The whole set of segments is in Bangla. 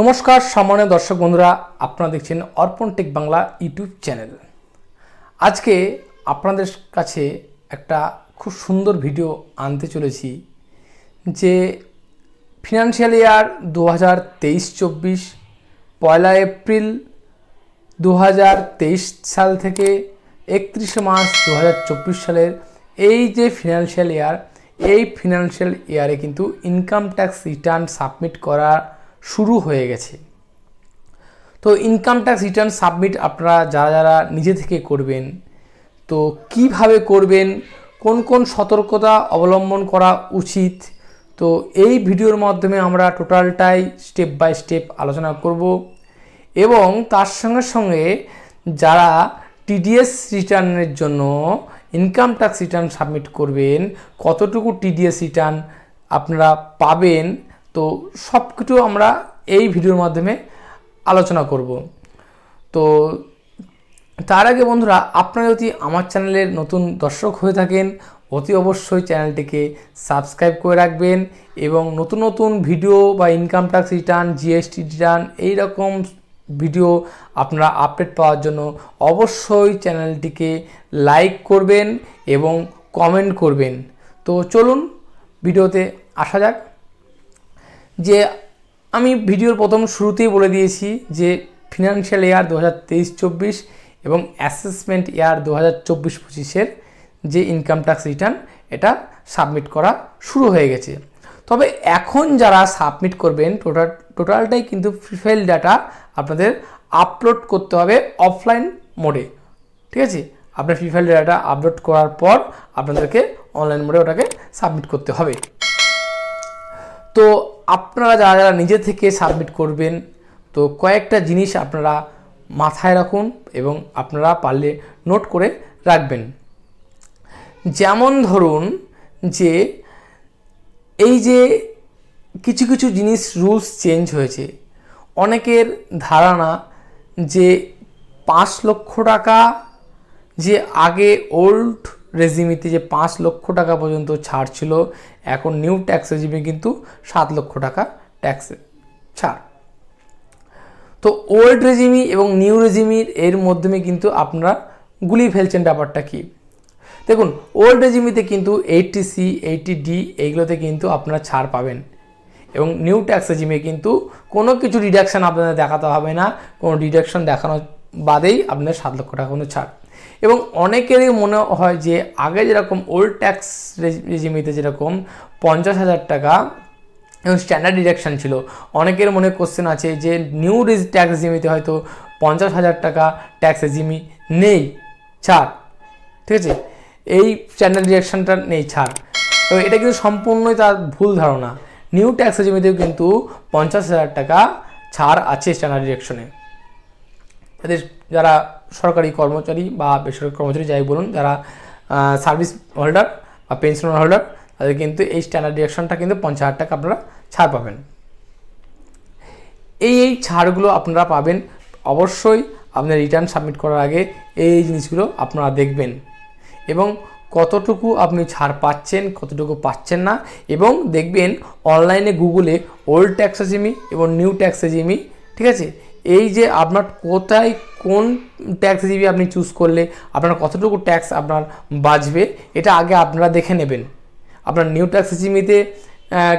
নমস্কার, সম্মানীয় দর্শক বন্ধুরা, আপনারা দেখছেন অর্পণ টেক বাংলা ইউটিউব চ্যানেল। আজকে আপনাদের কাছে একটা খুব সুন্দর ভিডিও আনতে চলেছি যে ফিনান্সিয়াল ইয়ার দু হাজার তেইশ চব্বিশ, পয়লা এপ্রিল দু হাজার তেইশ সাল থেকে একত্রিশে মার্চ দু হাজার চব্বিশ সালের এই যে ফিনান্সিয়াল ইয়ার, এই ফিনান্সিয়াল ইয়ারে কিন্তু ইনকাম ট্যাক্স রিটার্ন সাবমিট করা শুরু হয়ে গেছে। তো ইনকাম ট্যাক্স রিটার্ন সাবমিট আপনারা যারা যারা নিজে থেকে করবেন, তো কীভাবে করবেন, কোন কোন সতর্কতা অবলম্বন করা উচিত, তো এই ভিডিওর মাধ্যমে আমরা টোটালটাই স্টেপ বাই স্টেপ আলোচনা করব এবং তার সঙ্গে সঙ্গে যারা টিডিএস রিটার্নের জন্য ইনকাম ট্যাক্স রিটার্ন সাবমিট করবেন, কতটুকু টিডিএস রিটার্ন আপনারা পাবেন তো সব কিছু আমরা এই ভিডিওর মাধ্যমে আলোচনা করব। তো তার আগে বন্ধুরা, আপনারা যদি আমার চ্যানেলের নতুন দর্শক হয়ে থাকেন, অতি অবশ্যই চ্যানেলটিকে সাবস্ক্রাইব করে রাখবেন এবং নতুন নতুন ভিডিও বা income tax return GST return এই রকম ভিডিও আপনারা আপডেট পাওয়ার জন্য অবশ্যই চ্যানেলটিকে লাইক করবেন এবং কমেন্ট করবেন। তো চলুন, ভিডিওতে আসা যাক। যে আমি ভিডিওর প্রথম শুরুতেই বলে দিয়েছি যে ফিনান্সিয়াল ইয়ার দু হাজার তেইশ চব্বিশ এবং অ্যাসেসমেন্ট ইয়ার দু হাজার চব্বিশ পঁচিশের যে ইনকাম ট্যাক্স রিটার্ন এটা সাবমিট করা শুরু হয়ে গেছে। তবে এখন যারা সাবমিট করবেন টোটাল টোটালটাই কিন্তু ফ্রিফাইল ডাটা আপনাদের আপলোড করতে হবে অফলাইন মোডে ঠিক আছে? আপনার ফ্রিফাইল ডাটা আপলোড করার পর আপনাদেরকে অনলাইন মোডে ওটাকে সাবমিট করতে হবে। তো আপনারা যারা যারা নিজে থেকে সাবমিট করবেন, তো কয়েকটা জিনিস আপনারা মাথায় রাখুন এবং আপনারা পারলে নোট করে রাখবেন। যেমন ধরুন যে এই যে কিছু কিছু জিনিস রুলস চেঞ্জ হয়েছে, অনেকের ধারণা যে পাঁচ লক্ষ টাকা যে আগে ওল্ড রেজিমিতে যে পাঁচ লক্ষ টাকা পর্যন্ত ছাড় ছিল, এখন নিউ ট্যাক্স রেজিমে কিন্তু সাত লক্ষ টাকা ট্যাক্স ছাড়। তো ওল্ড রেজিমি এবং নিউ রেজিমির এর মাধ্যমে কিন্তু আপনারা গুলি ফেলছেন ব্যাপারটা কি? দেখুন, ওল্ড রেজিমিতে কিন্তু এইটটি সি এইটটি ডি এইগুলোতে কিন্তু আপনারা ছাড় পাবেন এবং নিউ ট্যাক্স রেজিমে কিন্তু কোনো কিছু ডিডাকশান আপনাদের দেখাতে হবে না, কোনো ডিডাকশন দেখানো বাদেই আপনার সাত লক্ষ টাকা কোনো ছাড়। এবং অনেকেরই মনে হয় যে আগে যেরকম ওল্ড ট্যাক্স রেজিমিতে যেরকম পঞ্চাশ হাজার টাকা এবং স্ট্যান্ডার্ড ডিডাকশান ছিল, অনেকের মনে কোশ্চেন আছে যে নিউ ট্যাক্স রেজিমিতে হয়তো পঞ্চাশ হাজার টাকা ট্যাক্স রেজিমি নেই, ছাড়। ঠিক আছে? এই স্ট্যান্ডার্ড ডিডাকশানটা নেই, ছাড়। তো এটা কিন্তু সম্পূর্ণই তার ভুল ধারণা। নিউ ট্যাক্স রেজিমিতেও কিন্তু পঞ্চাশ হাজার টাকা ছাড় আছে স্ট্যান্ডার্ড ডিডাকশনে তাদের যারা সরকারি কর্মচারী বা বেসরকারি কর্মচারী যাই বলুন, যারা সার্ভিস হোল্ডার বা পেনশন হোল্ডার তাদের কিন্তু এই স্ট্যান্ডার্ড ডিরেকশনটা কিন্তু পঞ্চাশ হাজার টাকা আপনারা ছাড় পাবেন। এই এই ছাড়গুলো আপনারা পাবেন, অবশ্যই আপনার রিটার্ন সাবমিট করার আগে এই জিনিসগুলো আপনারা দেখবেন এবং কতটুকু আপনি ছাড় পাচ্ছেন, কতটুকু পাচ্ছেন না এবং দেখবেন অনলাইনে গুগলে ওল্ড ট্যাক্স এবং নিউ ট্যাক্স ঠিক আছে? এই যে আপনার কোথায় কোন ট্যাক্স জিবি আপনি চুজ করলে আপনার কতটুকু ট্যাক্স আপনার বাঁচবে, এটা আগে আপনারা দেখে নেবেন। আপনার নিউ ট্যাক্স জিমিতে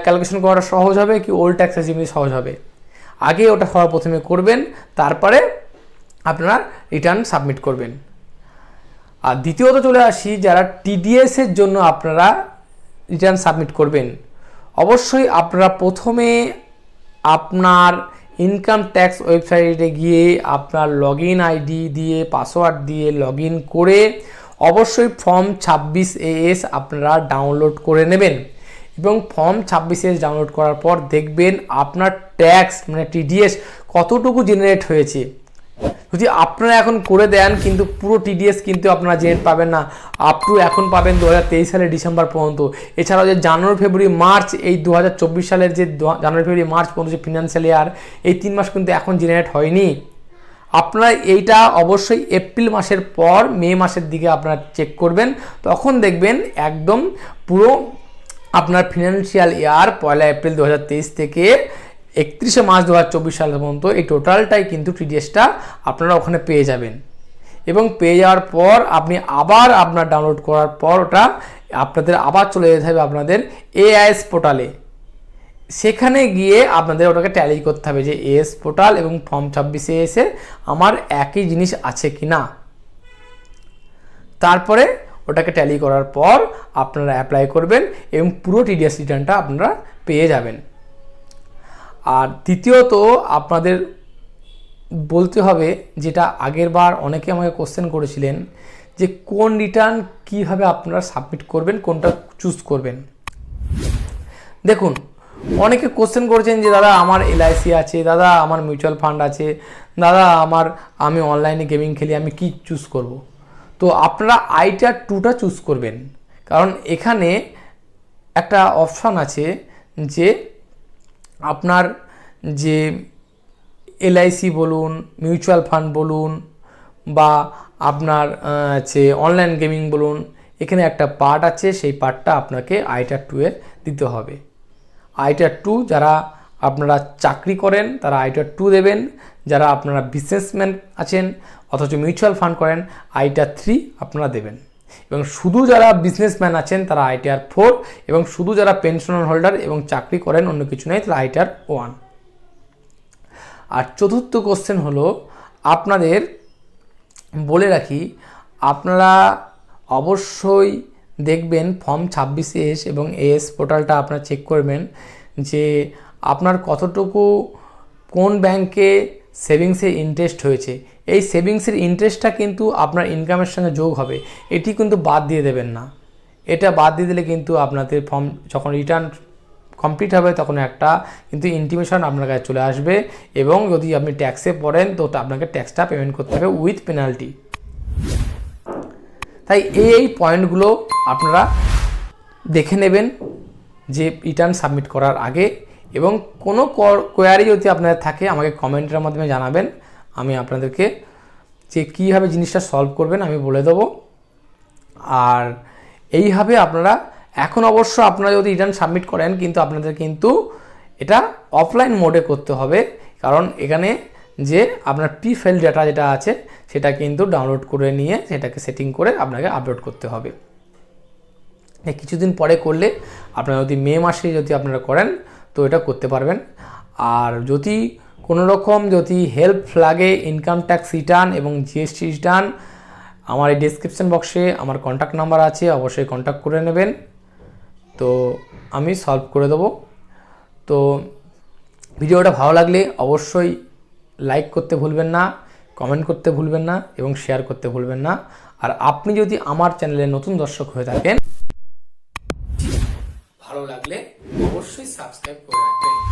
ক্যালকুলেশন করাটা সহজ হবে কি ওল্ড ট্যাক্স জিমি সহজ হবে? আগে ওটা সবার প্রথমে করবেন, তারপরে আপনারা রিটার্ন সাবমিট করবেন। আর দ্বিতীয়ত চলে আসি, যারা টিডিএসের জন্য আপনারা রিটার্ন সাবমিট করবেন, অবশ্যই আপনারা প্রথমে আপনার ইনকাম ট্যাক্স ওয়েবসাইটে গিয়ে আপনার লগ ইন আইডি দিয়ে পাসওয়ার্ড দিয়ে লগ ইন করে অবশ্যই ফর্ম ছাব্বিশ এস আপনারা ডাউনলোড করে নেবেন। এবং ফর্ম ছাব্বিশ এস ডাউনলোড করার পর দেখবেন আপনার ট্যাক্স মানে টিডিএস কতটুকু জেনারেট হয়েছে। যদি আপনারা এখন করে দেন, কিন্তু পুরো টিডিএস কিন্তু আপনারা জেনারেট পাবেন না। আপ টু এখন পাবেন দু হাজার তেইশ সালের ডিসেম্বর পর্যন্ত। এছাড়াও যে জানুয়ারি, ফেব্রুয়ারি, মার্চ, এই দু হাজার চব্বিশ সালের যে জানুয়ারি, ফেব্রুয়ারি, মার্চ পর্যন্ত যে ফিনান্সিয়াল ইয়ার এই তিন মাস কিন্তু এখন জেনারেট হয়নি। আপনারা এইটা অবশ্যই এপ্রিল মাসের পর মে মাসের দিকে আপনারা চেক করবেন। তখন দেখবেন একদম পুরো আপনার ফিনান্সিয়াল ইয়ার পয়লা এপ্রিল দু হাজার তেইশ থেকে একত্রিশে মার্চ দু হাজার চব্বিশ সাল পর্যন্ত এই টোটালটাই কিন্তু টিডিএসটা আপনারা ওখানে পেয়ে যাবেন। এবং পেয়ে যাওয়ার পর আপনি আবার আপনার ডাউনলোড করার পর ওটা আপনাদের আবার চলে যেতে হবে আপনাদের এআইএস পোর্টালে সেখানে গিয়ে আপনাদের ওটাকে ট্যালি করতে হবে যে এএস পোর্টাল এবং ফর্ম ছাব্বিশে এসে আমার একই জিনিস আছে কি না। তারপরে ওটাকে ট্যালি করার পর আপনারা অ্যাপ্লাই করবেন এবং পুরো টিডিএস রিটার্নটা আপনারা পেয়ে যাবেন। আর দ্বিতীয়ত আপনাদের বলতে হবে, যেটা আগের বার অনেকে আমাকে কোশ্চেন করেছিলেন, যে কোন রিটার্ন কীভাবে আপনারা সাবমিট করবেন, কোনটা চুজ করবেন। দেখুন, অনেকে কোশ্চেন করেছেন যে, দাদা, আমার এলআইসি আছে, দাদা, আমার মিউচুয়াল ফান্ড আছে, দাদা, আমার, আমি অনলাইনে গেমিং খেলি, আমি কি চুজ করব? তো আপনারা আইটা টুটা চুজ করবেন। কারণ এখানে একটা অপশান আছে যে আপনার যে এলআইসি বলুন মিউচুয়াল ফান্ড বলুন বা আপনার হচ্ছে অনলাইন গেমিং বলুন, এখানে একটা পার্ট আছে, সেই পার্টটা আপনাকে আইটার টুয়ে দিতে হবে। আইটার টু যারা আপনারা চাকরি করেন, তারা আইটার টু দেবেন। যারা আপনারা বিজনেসম্যান আছেন, অথচ মিউচুয়াল ফান্ড করেন আইটার থ্রি আপনারা দেবেন। এবং শুধু যারা বিজনেসম্যান আছেন, তারা আইটিআর ফোর এবং শুধু যারা পেনশনার হোল্ডার এবং চাকরি করেন, অন্য কিছু নেই তারা আইটিআর ওয়ান আর চতুর্থ কোশ্চেন হলো, আপনাদের বলে রাখি, আপনারা অবশ্যই দেখবেন ফর্ম ছাব্বিশে এস এবং এস পোর্টালটা আপনারা চেক করবেন যে আপনার কতটুকু কোন ব্যাংকে সেভিংসে ইন্টারেস্ট হয়েছে। এই সেভিংসের ইন্টারেস্টটা কিন্তু আপনার ইনকামের সঙ্গে যোগ হবে। এটি কিন্তু বাদ দিয়ে দেবেন না। এটা বাদ দিয়ে দিলে কিন্তু আপনাদের ফর্ম যখন রিটার্ন কমপ্লিট হবে, তখন একটা কিন্তু ইন্টিমেশন আপনার কাছে চলে আসবে এবং যদি আপনি ট্যাক্সে পড়েন, তো আপনাকে ট্যাক্সটা পেমেন্ট করতে হবে উইথ পেনাল্টি তাই এই এই পয়েন্টগুলো আপনারা দেখে নেবেন যে রিটার্ন সাবমিট করার আগে এবং কোনো কোয়ারি যদি আপনাদের থাকে, আমাকে কমেন্টের মাধ্যমে জানাবেন। আমি আপনাদেরকে যে কীভাবে জিনিসটা সলভ করবেন আমি বলে দেবো। আর এইভাবে আপনারা, এখন অবশ্য আপনারা যদি রিটার্ন সাবমিট করেন, কিন্তু আপনাদের কিন্তু এটা অফলাইন মোডে করতে হবে। কারণ এখানে যে আপনার পি ফেল ডাটা যেটা আছে, সেটা কিন্তু ডাউনলোড করে নিয়ে সেটাকে সেটিং করে আপনাকে আপলোড করতে হবে। কিছুদিন পরে করলে আপনারা যদি মে মাসে যদি আপনারা করেন, তো এটা করতে পারবেন। আর যদি কোনো রকম যদি হেল্প লাগে ইনকাম ট্যাক্স রিটার্ন এবং জিএসটি রিটার্ন আমার এই ডিসক্রিপশন বক্সে আমার কন্ট্যাক্ট নাম্বার আছে, অবশ্যই কন্ট্যাক্ট করে নেবেন। তো আমি সলভ করে দেবো। তো ভিডিওটা ভালো লাগলে অবশ্যই লাইক করতে ভুলবেন না কমেন্ট করতে ভুলবেন না এবং শেয়ার করতে ভুলবেন না। আর আপনি যদি আমার চ্যানেলে নতুন দর্শক হয়ে থাকেন, ভালো লাগলে অবশ্যই সাবস্ক্রাইব করে রাখবেন।